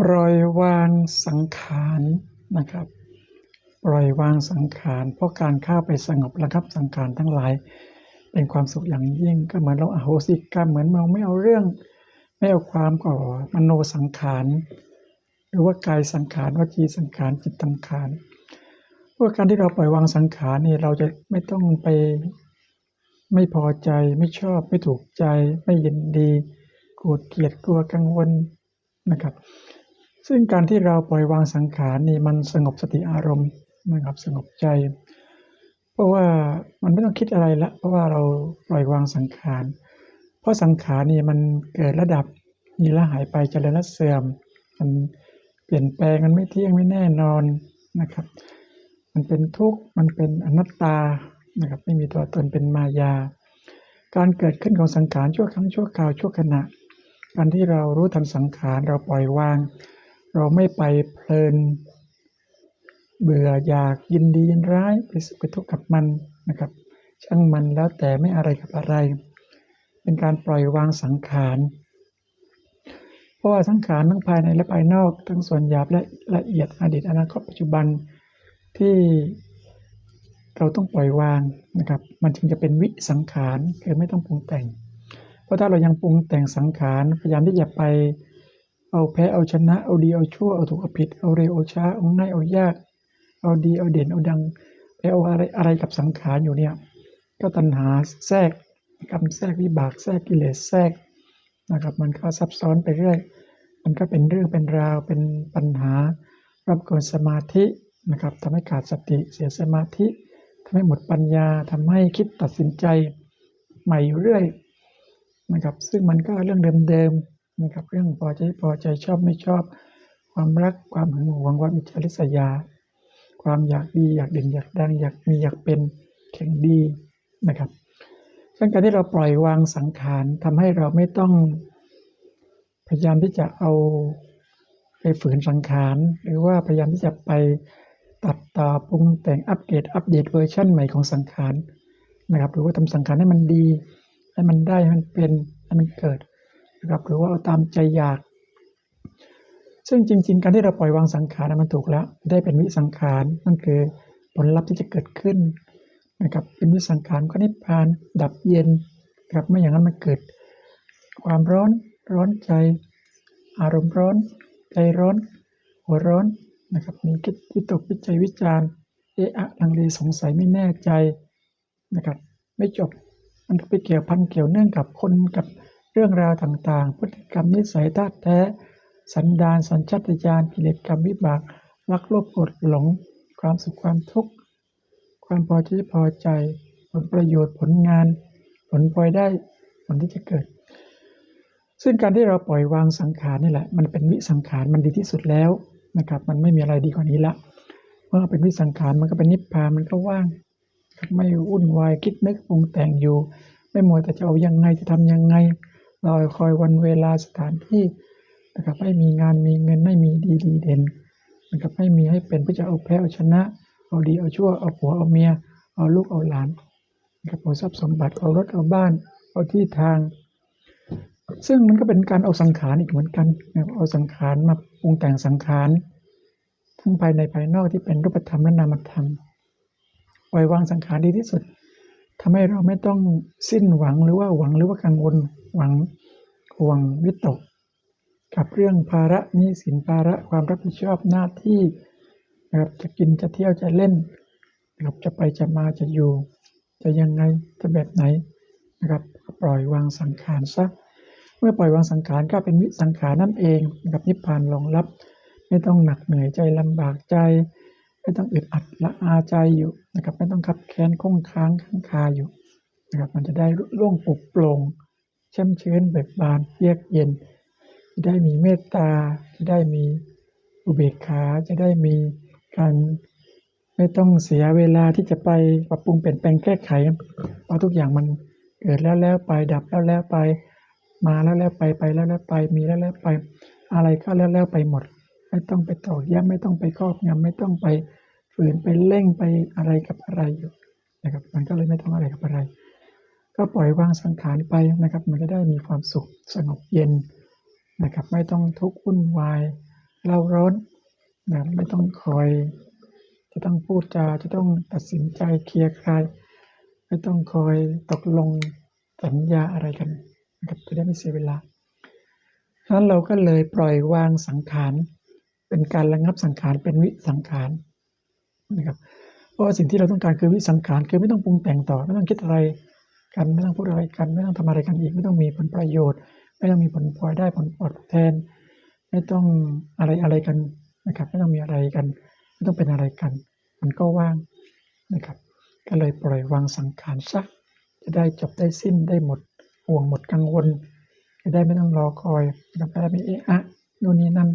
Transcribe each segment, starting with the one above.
ปล่อยวางสังขารนะครับ ปล่อยวางสังขาร เพราะการเข้าไปสงบระงับสังขารทั้งหลาย เป็นความสุขอย่างยิ่งก็เหมือนเราอโหสิกรรมเหมือนเราไม่เอาเรื่อง ไม่เอาความก่อมโนสังขารหรือว่ากายสังขารวจีสังขารจิตสังขารเพราะการที่เราปล่อยวางสังขารนี่เราจะไม่ต้องไปไม่พอใจไม่ชอบไม่ถูกใจ ไม่ยินดีโกรธเกลียดกลัวกังวลนะครับ ซึ่งการที่เราปล่อยวางสังขารนี่มันสงบสติอารมณ์นะครับสงบใจ เพราะว่ามันไม่ต้องคิดอะไรละ เพราะว่าเราปล่อยวางสังขาร เพราะสังขารนี่มันเกิดระดับมีละหายไปเจริญและเสื่อม มันเปลี่ยนแปลงมันไม่เที่ยงไม่แน่นอนนะครับ มันเป็นทุกข์มันเป็นอนัตตานะครับไม่มีตัวตนเป็นมายา การเกิดขึ้นของสังขารชั่วครั้งชั่วคราวชั่วขณะ การที่เรารู้ทันสังขารเราปล่อยวาง เราไม่ไปเพลิน เบื่ออยากยินดียินร้ายไปสุขไปทุกข์กับมันนะครับ ช่างมันแล้วแต่ไม่อะไรกับอะไร เป็นการปล่อยวางสังขารเพราะว่าสังขารทั้งภายในและภายนอกทั้งส่วนหยาบและละเอียดอดีตอนาคตปัจจุบันที่เราต้องปล่อยวางนะครับ มันจึงจะเป็นวิสังขารคือไม่ต้องปรุงแต่ง เพราะถ้าเรายังปรุงแต่งสังขารพยายามที่จะไป เอาแพ้เอาชนะ เอาดีเอาชั่ว เอาถูกเอาผิด เอาเร็วเอาช้า เอาง่ายเอายาก เอาดีเอาเด่นเอาดังไปเอาอะไรอะไรกับสังขารอยู่เนี่ย ก็ตัณหาแทรกกรรมแทรกวิบากแทรกกิเลสแทรกนะครับ มันก็ซับซ้อนไปเรื่อย มันก็เป็นเรื่องเป็นราวเป็นปัญหา รับกวนสมาธินะครับทำให้ขาดสติเสียสมาธิทำให้หมดปัญญาทำให้คิดตัดสินใจใหม่อยู่เรื่อยนะครับ ซึ่งมันก็เรื่องเดิมๆ นะครับเรื่องพอใจพอใจชอบไม่ชอบ ความรักความหึงหวงความอิจฉาริษยา ความอยากดีอยากเด่นอยากดังอยากมีอยากเป็นแข่งดีนะครับซึ่งการที่เราปล่อยวางสังขารทำให้เราไม่ต้องพยายามที่จะเอาไปฝืนสังขาร หรือว่าพยายามที่จะไปตัดต่อปรุงแต่งอัปเกรดอัปเดตเวอร์ชันใหม่ของสังขารนะครับหรือว่าทำสังขารให้มันดี ให้มันได้ให้มันเป็นให้มันเกิด นะครับหรือว่าเอาตามใจอยาก ซึ่งจริง ๆ การที่เราปล่อยวางสังขารมันถูกแล้ว ได้เป็นวิสังขารนั่นคือผลลัพธ์ที่จะเกิดขึ้นนะครับเป็นวิสังขารก็นิพพานดับเย็นครับไม่อย่างนั้นมันเกิด ความร้อนร้อนใจ อารมณ์ร้อน ใจร้อน หัวร้อนนะครับมีคิดวิตกวิจัยวิจารณ์เอะอะลังเลสงสัยไม่แน่ใจนะครับ ไม่จบมันไปเกี่ยวพันเกี่ยวเนื่องกับคนกับ รื่องราวต่างๆ พฤติกรรมนิสัยธาตุแท้ สันดานสัญชาตญาณกิเลสกรรมวิบากรักโลภโกรธหลง ความสุขความทุกข์ความพอใจพอใจ ผลประโยชน์ผลงาน ผลพลอยได้ผลที่จะเกิด ซึ่งการที่เราปล่อยวางสังขารนี่แหละ มันเป็นวิสังขารมันดีที่สุดแล้วนะครับ มันไม่มีอะไรดีกว่านี้ละเมื่อเป็นวิสังขารมันก็เป็นนิพพานมันก็ว่าง ไม่วุ่นวายคิดนึกปรุงแต่งอยู่ ไม่มัวแต่จะเอายังไงจะทำยังไง รอคอยวันเวลาสถานที่นะครับไม่มีงานมีเงินไม่มีดีดีเด่นนะครับไม่มีให้เป็นเพื่อจะเอาแพ้เอาชนะ เอาดีเอาชั่วเอาผัวเอาเมีย เอาลูกเอาหลานนะครับเอาทรัพย์สมบัติเอารถเอาบ้าน เอาที่ทาง ซึ่งมันก็เป็นการเอาสังขารอีกเหมือนกันนะครับเอาสังขารมาปรุงแต่งสังขารทั้งภายในภายนอกที่เป็นรูปธรรมและนามธรรมปล่อยวางสังขารดีที่สุด ทำให้เราไม่ต้องสิ้นหวังหรือว่าหวังหรือว่ากังวลหวังห่วงวิตก กับเรื่องภาระหนี้สินภาระความรับผิดชอบหน้าที่นะครับจะกินจะเที่ยวจะเล่นนะครับจะไปจะมาจะอยู่ จะยังไงจะแบบไหนนะครับปล่อยวางสังขารซะเมื่อปล่อยวางสังขารก็เป็นวิสังขารนั่นเองนะครับนิพพานรองรับ ไม่ต้องหนักเหนื่อยใจลำบากใจ ไม่ต้องอึดอัดละอาใจอยู่นะครับ ไม่ต้องขับแค้นคงค้างข้างคาอยู่นะครับมันจะได้ร่วงปลุกโปร่งแช่มชื้นเบิกบานเยือกเย็น จะได้มีเมตตา จะได้มีอุเบกขา จะได้มีการไม่ต้องเสียเวลาที่จะไปปรับปรุงเปลี่ยนแปลงแก้ไขเพราะทุกอย่างมันเกิดแล้วแล้วไปดับแล้วแล้วไป มาแล้วแล้วไปไปแล้วแล้วไปมีแล้วแล้วไป อะไรก็แล้วแล้วไปหมด ไม่ต้องไปตอกย้ำไม่ต้องไปครอบงำไม่ต้องไป ฝืนไปเร่งไปอะไรกับอะไรอยู่นะครับ มันก็เลยไม่ต้องอะไรกับอะไร ก็ปล่อยวางสังขารไปนะครับ มันก็ได้มีความสุขสงบเย็นนะครับ ไม่ต้องทุกข์วุ่นวายเล่าร้อนนะไม่ต้องคอย จะต้องพูดจาจะต้องตัดสินใจเคลียร์ใคร ไม่ต้องคอยตกลงสัญญาอะไรกันนะครับจะได้ไม่เสียเวลาฉะนั้นเราก็เลยปล่อยวางสังขาร เป็นการระงับสังขารเป็นวิสังขาร นะครับเพราะสิ่งที่เราต้องการคือวิสังขารคือไม่ต้องปรุงแต่งต่อ ไม่ต้องคิดอะไรกันไม่ต้องพูดอะไรกันไม่ต้องทำอะไรกันอีก ไม่ต้องมีผลประโยชน์ ไม่ต้องมีผลพลอยได้ผลตอบแทน ไม่ต้องอะไรอะไรกันนะครับ ไม่ต้องมีอะไรกัน ไม่ต้องเป็นอะไรกัน มันก็ว่างนะครับ ก็เลยปล่อยวางสังขารซะจะได้จบได้สิ้นได้หมดห่วงหมดกังวลจะได้ไม่ต้องรอคอยนะครับจะได้ไม่เอะอะโน่นนี่นั่น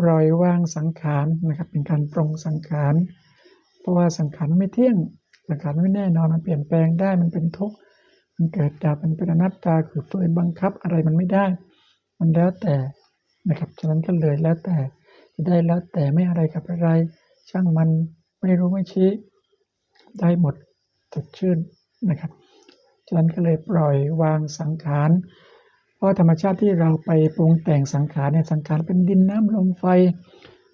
ปล่อยวางสังขารนะครับ เป็นการปรงสังขาร เพราะว่าสังขารไม่เที่ยง สังขารไม่แน่นอน มันเปลี่ยนแปลงได้ มันเป็นทุกข์ มันเกิดดับ มันเป็นอนัตตา คือฝืนบังคับอะไรมันไม่ได้ มันแล้วแต่นะครับ ฉะนั้นก็เลยแล้วแต่ จะได้แล้วแต่ไม่อะไรกับอะไร ช่างมันไม่รู้ไม่ชี้ ได้หมดสดชื่นนะครับ ฉะนั้นก็เลยปล่อยวางสังขาร เพราะธรรมชาติที่เราไปปรุงแต่งสังขารเนี่ยสังขารเป็นดินน้ำลมไฟ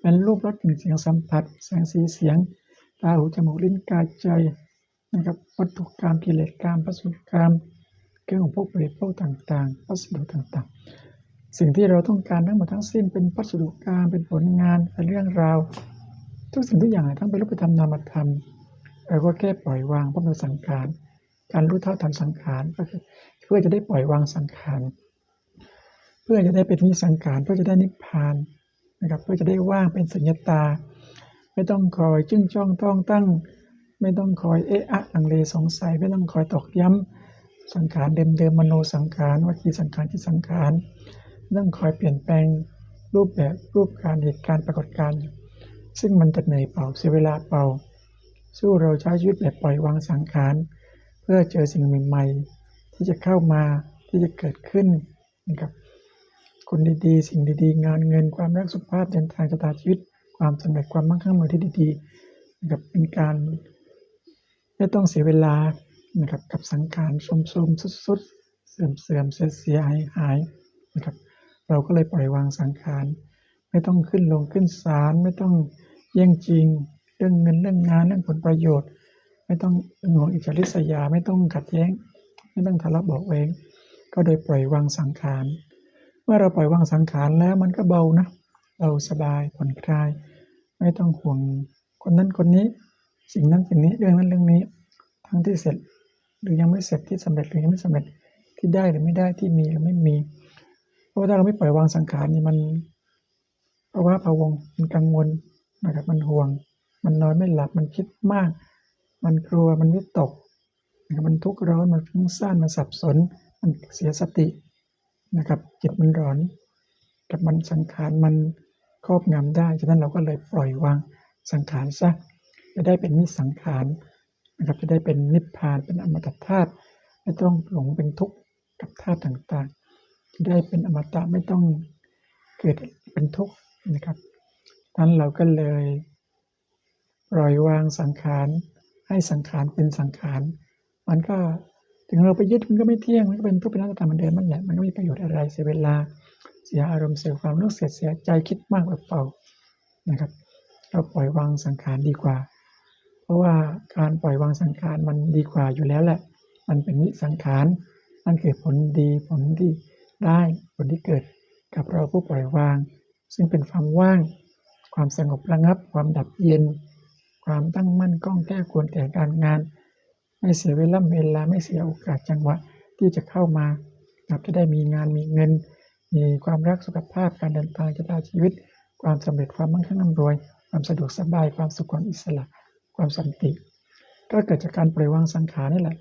เป็นรูปรสกลิ่นเสียงสัมผัส แสงสีเสียงตาหูจมูกลิ้นกายใจนะครับวัตถุกรรมกิเลสกรรมพัสดุกรรมเครื่องของพวกบริโภคต่างๆพัสดุต่างๆ สิ่งที่เราต้องการทั้งหมดทั้งสิ้นเป็นพัสดุกรรมเป็นผลงานเป็นเรื่องราว ทุกสิ่งทุกอย่างทั้งเป็นรูปธรรมนามธรรมเราก็แค่ปล่อยวางเพราะมันสังขารการรู้เท่าทันสังขารก็คือเพื่อจะได้ปล่อยวางสังขาร เพื่อจะได้เป็นวิสังขารเพื่อจะได้นิพพานนะครับ เพื่อจะได้ว่างเป็นสัญญตา ไม่ต้องคอยจึ้งจ้องต้องตั้ง ไม่ต้องคอยเอะอะลังเลสงสัย ไม่ต้องคอยตอกย้ำสังขารเดิมๆมโนสังขารวิจีสังขารที่สังขารไม่ต้องคอยเปลี่ยนแปลงรูปแบบรูปการเหตุการณ์ปรากฏการณ์ซึ่งมันจะเหนื่อยเปล่าเสียเวลาเปล่า สู้เราใช้ชีวิตแบบปล่อยวางสังขารเพื่อเจอสิ่งใหม่ ๆ ที่จะเข้ามาที่จะเกิดขึ้นนะครับ คนดีๆ สิ่งดีๆ งานเงินความรักสุขภาพเดินทางชะตาชีวิต ความสำเร็จความมั่งคั่งมือที่ดีๆนะครับเป็นการไม่ต้องเสียเวลานะครับกับสังขารสมๆสุดๆ เสื่อมเสื่อมเสียเสียหายหายนะครับเราก็เลยปล่อยวางสังขารไม่ต้องขึ้นลงขึ้นศาลไม่ต้องแย่งจริง เรื่องเงินเรื่องงานเรื่องผลประโยชน์ ไม่ต้องหวงอิจฉาริษยาไม่ต้องขัดแย้ง ไม่ต้องทะเลาะเบาะแวงก็โดยปล่อยวางสังขาร เมื่อเราปล่อยวางสังขารแล้วมันก็เบานะเบาสบายผ่อนคลาย ไม่ต้องห่วงคนนั้นคนนี้ สิ่งนั้นสิ่งนี้เรื่องนั้นเรื่องนี้ ทั้งที่เสร็จหรือยังไม่เสร็จที่สำเร็จหรือยังไม่สำเร็จที่ได้หรือไม่ได้ที่มีหรือไม่มี เพราะถ้าเราไม่ปล่อยวางสังขารนี่มันเพราะว่าพะวงมันกังวลนะครับมันห่วง มันนอนไม่หลับมันคิดมาก มันกลัวมันวิตกนะครับมันทุกข์ร้อนมันฟุ้งซ่านมันสับสน มันเสียสติ นะครับ จิตมันร้อน กับมันสังขารมันครอบงำได้ ฉะนั้นเราก็เลยปล่อยวางสังขารซะ จะได้เป็นนิสังขารนะครับ จะได้เป็นนิพพาน เป็นอมตะธาตุ ไม่ต้องหลงเป็นทุกข์กับธาตุต่างๆ จะได้เป็นอมตะไม่ต้องเกิดเป็นทุกข์นะครับนั้นเราก็เลยปล่อยวางสังขาร ให้สังขารเป็นสังขาร มันก็ ถึงเราไปยึดมันก็ไม่เที่ยง มันก็เป็นทุกข์เป็นนัตตาเหมือนเดิมนั่นแหละ มันก็ไม่มีประโยชน์อะไร เสียเวลา เสียอารมณ์เสียความรู้สึกเสียใจคิดมากเปล่าๆนะครับ เราปล่อยวางสังขารดีกว่า เพราะว่าการปล่อยวางสังขารมันดีกว่าอยู่แล้วแหละ มันเป็นวิสังขารมันเกิดผลดีผลที่ได้ผลที่เกิดกับเราผู้ปล่อยวาง ซึ่งเป็นความว่าง ความสงบระงับ ความดับเย็น ความตั้งมั่นก้องแก้ควรแก่การงาน ไม่เสียเวลาเวลาไม่เสียโอกาสจังหวะที่จะเข้ามาครับจะได้มีงานมีเงิน มีความรักสุขภาพการเดินทางชะตาชีวิต ความสำเร็จความมั่งคั่งร่ำรวย ความสะดวกสบายความสุขความอิสระ ความสันติ ก็เกิดจากการปล่อยวางสังขารนี่แหละ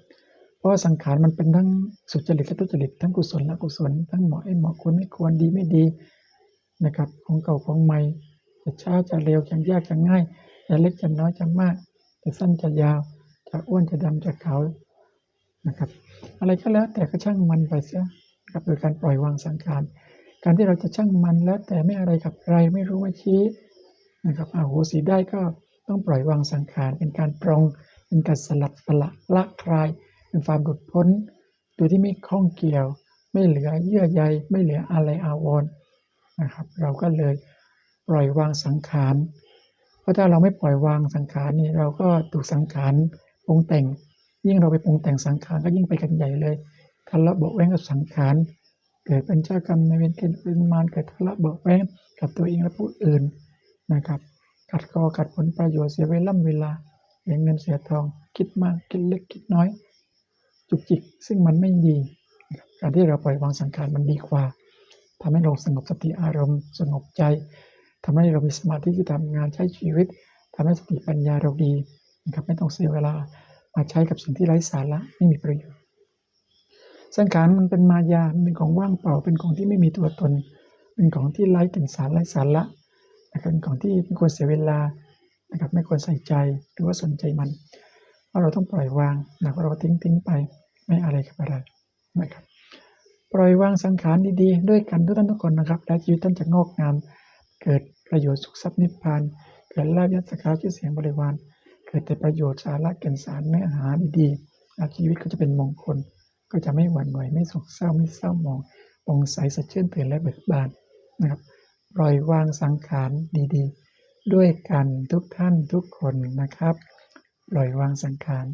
เพราะว่าสังขารมันเป็นทั้งสุจริตและทุจริตทั้งกุศลและอกุศลทั้งเหมาะไม่เหมาะควรไม่ควรดีไม่ดีนะครับของเก่าของใหม่จะช้าจะเร็วจะยากจะง่ายจะเล็กจะน้อยจะมากจะสั้นจะยาว จะอ้วนจะดำจะขาวนะครับ อะไรก็แล้วแต่ก็ช่างมันไปเสียนะครับโดยการปล่อยวางสังขารการที่เราจะช่างมันแล้วแต่ไม่อะไรกับใครไม่รู้ว่าชี้นะครับอาโหสีได้ก็ต้องปล่อยวางสังขารเป็นการปรองเป็นการสลัดสละละคลาย เป็นความหลุดพ้นโดยที่ไม่ข้องเกี่ยว ไม่เหลือเยื่อใยไม่เหลืออะไรอาวรณ์นะครับ เราก็เลยปล่อยวางสังขาร เพราะถ้าเราไม่ปล่อยวางสังขารนี่เราก็ถูกสังขาร ปรุงแต่ง ยิ่งเราไปปรุงแต่งสังขารก็ยิ่งไปกันใหญ่เลยทะเลาะเบาแว้งกับสังขารเกิดเป็นเจ้ากรรมในเวรเกิดเป็นมารเกิดทะเลาะเบาแว้งกับตัวเองและผู้อื่นนะครับขัดคอขัดผลประโยชน์เสียเวลาเวลาเสียเงินเสียทอง คิดมากคิดเล็กคิดน้อย จุกจิกซึ่งมันไม่ดีการที่เราปล่อยวางสังขารมันดีกว่าทำให้เราสงบสติอารมณ์ สงบใจทำให้เรามีสมาธิที่ทำงานใช้ชีวิตทำให้สติปัญญาเราดี นะครับไม่ต้องเสียเวลามาใช้กับสิ่งที่ไร้สาระไม่มีประโยชน์ สังขารมันเป็นมายามันเป็นของว่างเปล่าเป็นของที่ไม่มีตัวตน เป็นของที่ไร้กลิ่นสารไร้สาระนะครับเป็นของที่ไม่ควรเสียเวลานะครับไม่ควรใส่ใจหรือว่าสนใจมันเพราะเราต้องปล่อยวางนะครับเราทิ้งทิ้งไปไม่อะไรกับอะไรนะครับ ปล่อยวางสังขารดีๆ ด้วยกันทุกท่านทุกคนนะครับ และชีวิตท่านจะงอกงาม เกิดประโยชน์สุขทรัพย์นิพพานเกิดลาภยศสการชื่อเสียงบริวารเกิดแต่ประโยชน์สาระแก่นสารเนื้อหาดีๆชีวิตก็จะเป็นมงคล ก็จะไม่หวั่นไหวไม่สศกเศร้าไม่เศร้าหมองปองใสสดชื่นตื่นและเบิกบานนะครับปล่อยวางสังขารดีๆ ด้วยกันทุกท่านทุกคนนะครับ ปล่อยวางสังขาร